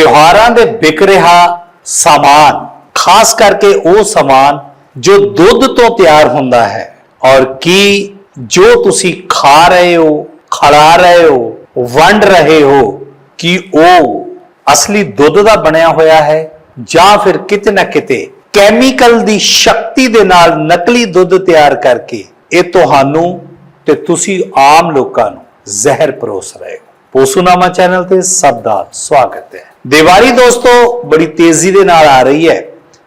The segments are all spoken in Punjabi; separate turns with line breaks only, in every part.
ਤਿਉਹਾਰਾਂ ਦੇ ਵਿਕ ਰਿਹਾ ਸਾਮਾਨ, ਖਾਸ ਕਰਕੇ ਉਹ ਸਾਮਾਨ ਜੋ ਦੁੱਧ ਤੋਂ ਤਿਆਰ ਹੁੰਦਾ ਹੈ। ਔਰ ਕੀ ਜੋ ਤੁਸੀਂ ਖਾ ਰਹੇ ਹੋ ਖੜਾ ਰਹੇ ਹੋ, ਵੰਡ ਰਹੇ ਹੋ, ਕਿ ਉਹ ਅਸਲੀ ਦੁੱਧ ਦਾ ਬਣਿਆ ਹੋਇਆ ਹੈ ਜਾਂ ਫਿਰ ਕਿਤੇ ਨਾ ਕਿਤੇ ਕੈਮੀਕਲ ਦੀ ਸ਼ਕਤੀ ਦੇ ਨਾਲ ਨਕਲੀ ਦੁੱਧ ਤਿਆਰ ਕਰਕੇ ਇਹ ਤੁਹਾਨੂੰ ਤੇ ਤੁਸੀਂ ਆਮ ਲੋਕਾਂ ਨੂੰ ਜ਼ਹਿਰ ਪਰੋਸ ਰਹੇ ਹੋ। ਪੋਸੂਨਾਮਾ ਚੈਨਲ ਤੇ ਸਭ ਦਾ ਸਵਾਗਤ ਹੈ। ਦੀਵਾਲੀ ਦੋਸਤੋ ਬੜੀ ਤੇਜ਼ੀ ਦੇ ਨਾਲ ਆ ਰਹੀ ਹੈ।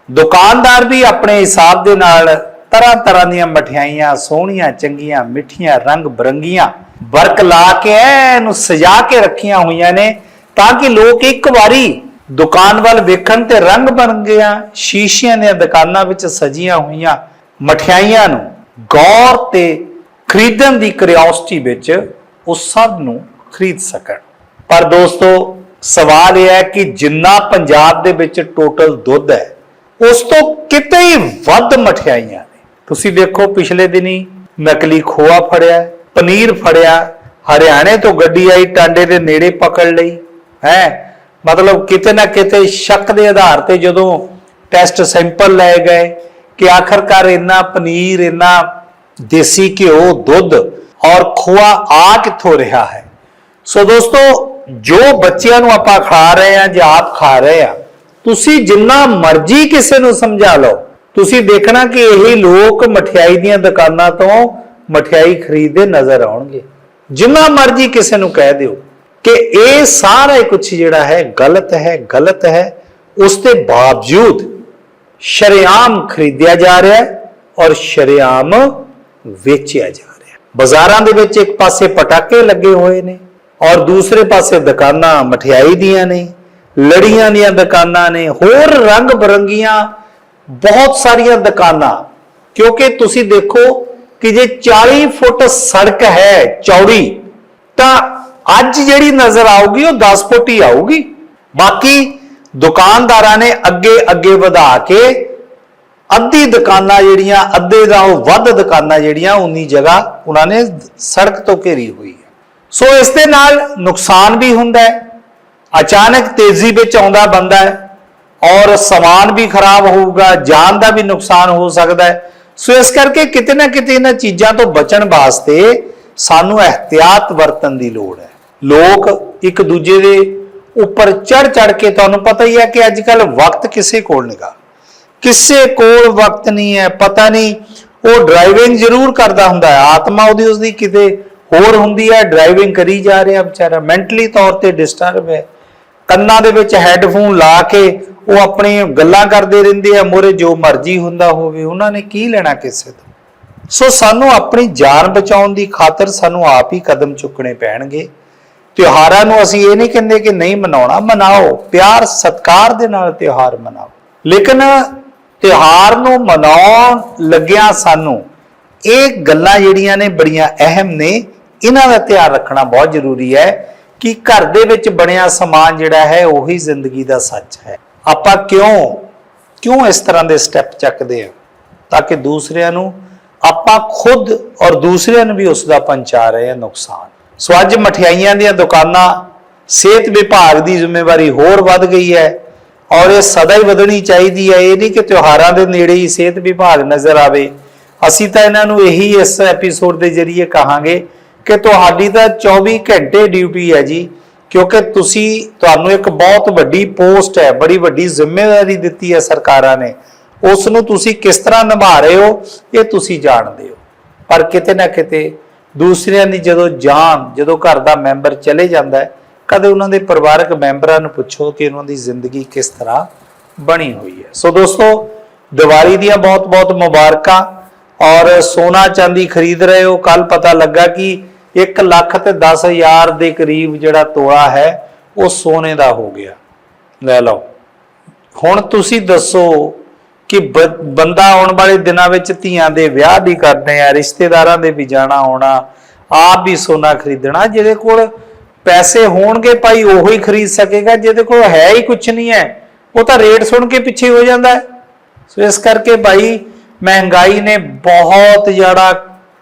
ਦੁਕਾਨਦਾਰ ਵੀ ਆਪਣੇ ਹਿਸਾਬ ਦੇ ਨਾਲ ਤਰ੍ਹਾਂ ਤਰ੍ਹਾਂ ਦੀਆਂ ਮਠਿਆਈਆਂ, ਸੋਹਣੀਆਂ, ਚੰਗੀਆਂ, ਮਿੱਠੀਆਂ ਰੰਗ ਬਰੰਗੀਆਂ ਵਰਕ ਲਾ ਕੇ ਇਹਨੂੰ ਸਜਾ ਕੇ ਰੱਖੀਆਂ ਹੋਈਆਂ ਨੇ ਤਾਂ ਕਿ ਲੋਕ ਇੱਕ ਵਾਰੀ ਦੁਕਾਨ ਵੱਲ ਵੇਖਣ ਤੇ ਰੰਗ ਬਰੰਗੀਆਂ ਸ਼ੀਸ਼ਿਆਂ ਦੀਆਂ ਦੁਕਾਨਾਂ ਵਿੱਚ ਸਜੀਆਂ ਹੋਈਆਂ ਮਠਿਆਈਆਂ ਨੂੰ ਗੌਰ ਤੇ ਖਰੀਦਣ ਦੀ ਕਿਉਰਿਓਸਿਟੀ ਵਿੱਚ ਉਹ ਸਭ ਨੂੰ ਖਰੀਦ ਸਕਣ। ਪਰ ਦੋਸਤੋ ਸਵਾਲ ਇਹ ਹੈ ਕਿ ਜਿੰਨਾ ਪੰਜਾਬ ਦੇ ਵਿੱਚ ਟੋਟਲ ਦੁੱਧ ਹੈ, ਉਸ ਤੋਂ ਕਿਤੇ ਹੀ ਵੱਧ ਮਠਿਆਈਆਂ ਨੇ। ਤੁਸੀਂ ਦੇਖੋ ਪਿਛਲੇ ਦਿਨੀ ਨਕਲੀ ਖੋਆ ਫੜਿਆ, ਪਨੀਰ ਫੜਿਆ, ਹਰਿਆਣੇ ਤੋਂ ਗੱਡੀ ਆਈ ਟਾਂਡੇ ਦੇ ਨੇੜੇ ਪਕੜ ਲਈ, ਹੈ? ਮਤਲਬ ਕਿਤੇ ਨਾ ਕਿਤੇ ਸ਼ੱਕ ਦੇ ਆਧਾਰ ਤੇ ਜਦੋਂ ਟੈਸਟ ਸੈਂਪਲ ਲਏ ਗਏ ਕਿ ਆਖਰਕਾਰ ਇੰਨਾ ਪਨੀਰ, ਇੰਨਾ ਦੇਸੀ ਘਿਓ, ਦੁੱਧ ਔਰ ਖੋਆ ਆ ਕਿੱਥੋਂ ਰਿਹਾ ਹੈ। ਸੋ ਦੋਸਤੋ ਜੋ ਬੱਚਿਆਂ ਨੂੰ ਆਪਾਂ ਖਾ ਰਹੇ ਆ ਜਾਂ ਆਪ ਖਾ ਰਹੇ ਆ ਤੁਸੀਂ ਜਿੰਨਾ ਮਰਜ਼ੀ ਕਿਸੇ ਨੂੰ ਸਮਝਾ ਲਓ। ਤੁਸੀਂ ਦੇਖਣਾ ਕਿ ਇਹੀ ਲੋਕ ਮਠਿਆਈ ਦੀਆਂ ਦੁਕਾਨਾਂ ਤੋਂ ਮਠਿਆਈ ਖਰੀਦਦੇ ਨਜ਼ਰ ਆਉਣਗੇ। ਜਿੰਨਾ ਮਰਜ਼ੀ ਕਿਸੇ ਨੂੰ ਕਹਿ ਦਿਓ ਕਿ ਇਹ ਸਾਰਾ ਕੁਝ ਜਿਹੜਾ ਹੈ ਗਲਤ ਹੈ ਗਲਤ ਹੈ। ਉਸ ਦੇ ਬਾਵਜੂਦ ਸ਼ਰੇਆਮ ਖਰੀਦਿਆ ਜਾ ਰਿਹਾ ਹੈ ਔਰ ਸ਼ਰੇਆਮ ਵੇਚਿਆ ਜਾ ਰਿਹਾ ਹੈ। ਬਾਜ਼ਾਰਾਂ ਦੇ ਵਿੱਚ ਇੱਕ ਪਾਸੇ ਪਟਾਕੇ ਲੱਗੇ ਹੋਏ ਨੇ ਔਰ ਦੂਸਰੇ ਪਾਸੇ ਦੁਕਾਨਾਂ ਮਠਿਆਈ ਦੀਆਂ ਨੇ, ਲੜੀਆਂ ਦੀਆਂ ਦੁਕਾਨਾਂ ਨੇ, ਹੋਰ ਰੰਗ ਬਰੰਗੀਆਂ ਬਹੁਤ ਸਾਰੀਆਂ ਦੁਕਾਨਾਂ। ਕਿਉਂਕਿ ਤੁਸੀਂ ਦੇਖੋ ਕਿ ਜੇ 40 ਫੁੱਟ ਸੜਕ ਹੈ ਚੌੜੀ, ਤਾਂ ਅੱਜ ਜਿਹੜੀ ਨਜ਼ਰ ਆਊਗੀ ਉਹ 10 ਫੁੱਟ ਹੀ ਆਊਗੀ। ਬਾਕੀ ਦੁਕਾਨਦਾਰਾਂ ਨੇ ਅੱਗੇ ਅੱਗੇ ਵਧਾ ਕੇ ਅੱਧੀ ਦੁਕਾਨਾਂ ਜਿਹੜੀਆਂ, ਅੱਧੇ ਦਾ ਉਹ ਵੱਧ ਦੁਕਾਨਾਂ ਜਿਹੜੀਆਂ, ਉਨੀ ਜਗ੍ਹਾ ਉਹਨਾਂ ਨੇ ਸੜਕ ਤੋਂ ਘੇਰੀ ਹੋਈ ਸੋ ਇਸ ਦੇ ਨਾਲ ਨੁਕਸਾਨ ਵੀ ਹੁੰਦਾ ਹੈ, ਅਚਾਨਕ ਤੇਜ਼ੀ ਵਿੱਚ ਆਉਂਦਾ ਬੰਦਾ ਹੈ ਔਰ ਸਮਾਨ ਵੀ ਖਰਾਬ ਹੋਊਗਾ, ਜਾਨ ਦਾ ਵੀ ਨੁਕਸਾਨ ਹੋ ਸਕਦਾ ਹੈ। ਸੋ ਇਸ ਕਰਕੇ ਕਿਤੇ ਨਾ ਕਿਤੇ ਇਹਨਾਂ ਚੀਜ਼ਾਂ ਤੋਂ ਬਚਣ ਵਾਸਤੇ ਸਾਨੂੰ ਇhtiyat ਵਰਤਣ ਦੀ ਲੋੜ ਹੈ। ਲੋਕ ਇੱਕ ਦੂਜੇ ਦੇ ਉੱਪਰ ਚੜ ਚੜ ਕੇ ਤੁਹਾਨੂੰ ਪਤਾ ਹੀ ਹੈ ਕਿ ਅੱਜ ਕੱਲ ਵਕਤ ਕਿਸੇ ਕੋਲ ਨਹੀਂਗਾ ਕਿਸੇ ਕੋਲ ਵਕਤ ਨਹੀਂ ਹੈ, ਪਤਾ ਨਹੀਂ, ਉਹ ਡਰਾਈਵਿੰਗ ਜ਼ਰੂਰ ਕਰਦਾ ਹੁੰਦਾ ਹੈ, ਆਤਮਾ ਉਹਦੀ ਉਸਦੀ ਕਿਤੇ ਹੋਰ ਹੁੰਦੀ ਹੈ ਡਰਾਈਵਿੰਗ ਕਰੀ ਜਾ ਰਿਹਾ ਵਿਚਾਰਾ ਮੈਂਟਲੀ ਤੌਰ ਤੇ ਡਿਸਟਰਬ ਹੈ। ਕੰਨਾਂ ਦੇ ਵਿੱਚ ਹੈੱਡਫੋਨ ਲਾ ਕੇ ਉਹ ਆਪਣੀ ਗੱਲਾਂ ਕਰਦੇ ਰਹਿੰਦੇ ਆ ਮੋਰੇ ਜੋ ਮਰਜ਼ੀ ਹੁੰਦਾ ਹੋਵੇ, ਉਹਨਾਂ ਨੇ ਕੀ ਲੈਣਾ ਕਿਸੇ ਤੋਂ? ਸੋ ਸਾਨੂੰ ਆਪਣੀ ਜਾਨ ਬਚਾਉਣ ਦੀ ਖਾਤਰ ਸਾਨੂੰ ਆਪ ਹੀ ਕਦਮ ਚੁੱਕਣੇ ਪੈਣਗੇ। ਤਿਉਹਾਰਾਂ ਨੂੰ ਅਸੀਂ ਇਹ ਨਹੀਂ ਕਹਿੰਦੇ ਕਿ ਨਹੀਂ ਮਨਾਉਣਾ, ਮਨਾਓ। ਪਿਆਰ, ਸਤਕਾਰ ਦੇ ਨਾਲ ਤਿਉਹਾਰ ਮਨਾਓ। ਲੇਕਿਨ ਤਿਉਹਾਰ ਨੂੰ ਮਨਾਉਣ ਲੱਗਿਆ ਸਾਨੂੰ ਇਹ ਗੱਲਾਂ ਜਿਹੜੀਆਂ ਨੇ ਬੜੀਆਂ ਅਹਿਮ ਨੇ ਇਹਨਾਂ ਦਾ ਧਿਆਨ ਰੱਖਣਾ ਬਹੁਤ ਜ਼ਰੂਰੀ ਹੈ ਕਿ ਘਰ ਦੇ ਵਿੱਚ ਬਣਿਆ ਸਮਾਨ ਜਿਹੜਾ ਹੈ ਉਹੀ ਜ਼ਿੰਦਗੀ ਦਾ ਸੱਚ ਹੈ। ਆਪਾਂ ਕਿਉਂ ਕਿਉਂ ਇਸ ਤਰ੍ਹਾਂ ਦੇ ਸਟੈਪ ਚੱਕਦੇ ਆ ਤਾਂ ਕਿ ਦੂਸਰਿਆਂ ਨੂੰ ਆਪਾਂ ਖੁਦ ਔਰ ਦੂਸਰਿਆਂ ਨੂੰ ਵੀ ਉਸ ਦਾ ਪਹੁੰਚਾ ਰਹੇ ਆ ਨੁਕਸਾਨ। ਸੋ ਅੱਜ ਮਠਿਆਈਆਂ ਦੀਆਂ ਦੁਕਾਨਾਂ ਸਿਹਤ ਵਿਭਾਗ ਦੀ ਜ਼ਿੰਮੇਵਾਰੀ ਹੋਰ ਵੱਧ ਗਈ ਹੈ ਔਰ ਇਹ ਸਦਾ ਹੀ ਵਧਣੀ ਚਾਹੀਦੀ ਹੈ। ਇਹ ਨਹੀਂ ਕਿ ਤਿਉਹਾਰਾਂ ਦੇ ਨੇੜੇ ਹੀ ਸਿਹਤ ਵਿਭਾਗ ਨਜ਼ਰ ਆਵੇ। ਅਸੀਂ ਤਾਂ ਇਹਨਾਂ ਨੂੰ ਇਹੀ ਇਸ ਐਪੀਸੋਡ ਦੇ ਜ਼ਰੀਏ ਕਹਾਂਗੇ ਕਿ ਤੁਹਾਡੀ ਤਾਂ 24 ਘੰਟੇ ਡਿਊਟੀ ਹੈ ਜੀ, ਕਿਉਂਕਿ ਤੁਸੀਂ, ਤੁਹਾਨੂੰ ਇੱਕ ਬਹੁਤ ਵੱਡੀ ਪੋਸਟ ਹੈ, ਬੜੀ ਵੱਡੀ ਜ਼ਿੰਮੇਵਾਰੀ ਦਿੱਤੀ ਹੈ ਸਰਕਾਰਾਂ ਨੇ। ਉਸ ਨੂੰ ਤੁਸੀਂ ਕਿਸ ਤਰ੍ਹਾਂ ਨਿਭਾ ਰਹੇ ਹੋ, ਇਹ ਤੁਸੀਂ ਜਾਣਦੇ ਹੋ। ਪਰ ਕਿਤੇ ਨਾ ਕਿਤੇ ਦੂਸਰਿਆਂ ਦੀ ਜਦੋਂ ਜਾਨ, ਜਦੋਂ ਘਰ ਦਾ ਮੈਂਬਰ ਚਲੇ ਜਾਂਦਾ ਹੈ, ਕਦੇ ਉਹਨਾਂ ਦੇ ਪਰਿਵਾਰਕ ਮੈਂਬਰਾਂ ਨੂੰ ਪੁੱਛੋ ਕਿ ਉਹਨਾਂ ਦੀ ਜ਼ਿੰਦਗੀ ਕਿਸ ਤਰ੍ਹਾਂ ਬਣੀ ਹੋਈ ਹੈ। ਸੋ ਦੋਸਤੋ, ਦੀਵਾਲੀ ਦੀਆਂ ਬਹੁਤ-ਬਹੁਤ ਮੁਬਾਰਕਾਂ ਔਰ ਸੋਨਾ ਚਾਂਦੀ ਖਰੀਦ ਰਹੇ ਹੋ। ਕੱਲ ਪਤਾ ਲੱਗਾ ਕਿ 1 ਲੱਖ ਤੇ 10000 ਦੇ ਕਰੀਬ ਜਿਹੜਾ ਤੋਲਾ ਹੈ, ਉਹ ਸੋਨੇ ਦਾ ਹੋ ਗਿਆ। ਲੈ ਲਓ। ਹੁਣ ਤੁਸੀਂ ਦੱਸੋ ਕਿ ਬੰਦਾ ਆਉਣ ਵਾਲੇ ਦਿਨਾਂ ਵਿੱਚ ਧੀਆਂ ਦੇ ਵਿਆਹ ਵੀ ਕਰਨੇ ਆ, ਰਿਸ਼ਤੇਦਾਰਾਂ ਦੇ ਵੀ ਜਾਣਾ ਆਉਣਾ, ਆਪ ਵੀ ਸੋਨਾ ਖਰੀਦਣਾ, ਜਿਹਦੇ ਕੋਲ ਪੈਸੇ ਹੋਣਗੇ ਭਾਈ ਉਹੋ ਹੀ ਖਰੀਦ ਸਕੇਗਾ, ਜਿਹਦੇ ਕੋਲ ਹੈ ਹੀ ਕੁਝ ਨਹੀਂ ਹੈ। ਉਹ ਤਾਂ ਰੇਟ ਸੁਣ ਕੇ ਪਿੱਛੇ ਹੋ ਜਾਂਦਾ ਸੋ ਇਸ ਕਰਕੇ ਭਾਈ ਮਹਿੰਗਾਈ ਨੇ ਬਹੁਤ ਜ਼ਿਆਦਾ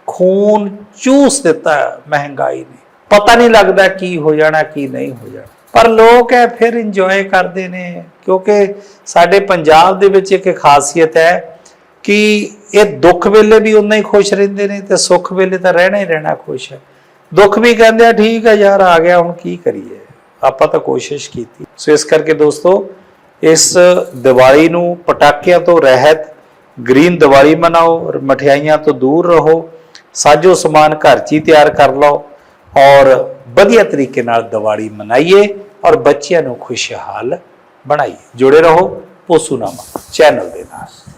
ਖੂਨ ਚੂਸ ਦਿੱਤਾ ਮਹਿੰਗਾਈ ਨੇ। ਪਤਾ ਨਹੀਂ ਲੱਗਦਾ ਕੀ ਹੋ ਜਾਣਾ, ਕੀ ਨਹੀਂ ਹੋ ਜਾਣਾ। ਪਰ ਲੋਕ ਹੈ ਫਿਰ ਇੰਜੋਏ ਕਰਦੇ ਨੇ, ਕਿਉਂਕਿ ਸਾਡੇ ਪੰਜਾਬ ਦੇ ਵਿੱਚ ਇੱਕ ਖਾਸੀਅਤ ਹੈ ਕਿ ਇਹ ਦੁੱਖ ਵੇਲੇ ਵੀ ਉਨਾ ਹੀ ਖੁਸ਼ ਰਹਿੰਦੇ ਨੇ ਤੇ ਸੁੱਖ ਵੇਲੇ ਤਾਂ ਰਹਿਣਾ ਹੀ ਰਹਿਣਾ ਖੁਸ਼ ਹੈ। ਦੁੱਖ ਵੀ ਕਹਿੰਦੇ ਆ, ਠੀਕ ਹੈ ਯਾਰ, ਆ ਗਿਆ, ਹੁਣ ਕੀ ਕਰੀਏ? ਆਪਾਂ ਤਾਂ ਕੋਸ਼ਿਸ਼ ਕੀਤੀ। ਸੋ ਇਸ ਕਰਕੇ ਦੋਸਤੋ, ਇਸ ਦੀਵਾਲੀ ਨੂੰ ਪਟਾਕਿਆਂ ਤੋਂ ਰਹਿਤ, ਗ੍ਰੀਨ ਦੀਵਾਲੀ ਮਨਾਓ, ਮਠਿਆਈਆਂ ਤੋਂ ਦੂਰ ਰਹੋ। ਸਾਜੋ ਸਮਾਨ ਘਰ 'ਚ ਹੀ ਤਿਆਰ ਕਰ ਲਓ ਔਰ ਵਧੀਆ ਤਰੀਕੇ ਨਾਲ ਦੀਵਾਲੀ ਮਨਾਈਏ ਔਰ ਬੱਚਿਆਂ ਨੂੰ ਖੁਸ਼ਹਾਲ ਬਣਾਈਏ। ਜੁੜੇ ਰਹੋ ਪੋਸੂਨਾਮਾ ਚੈਨਲ ਦੇ ਨਾਲ।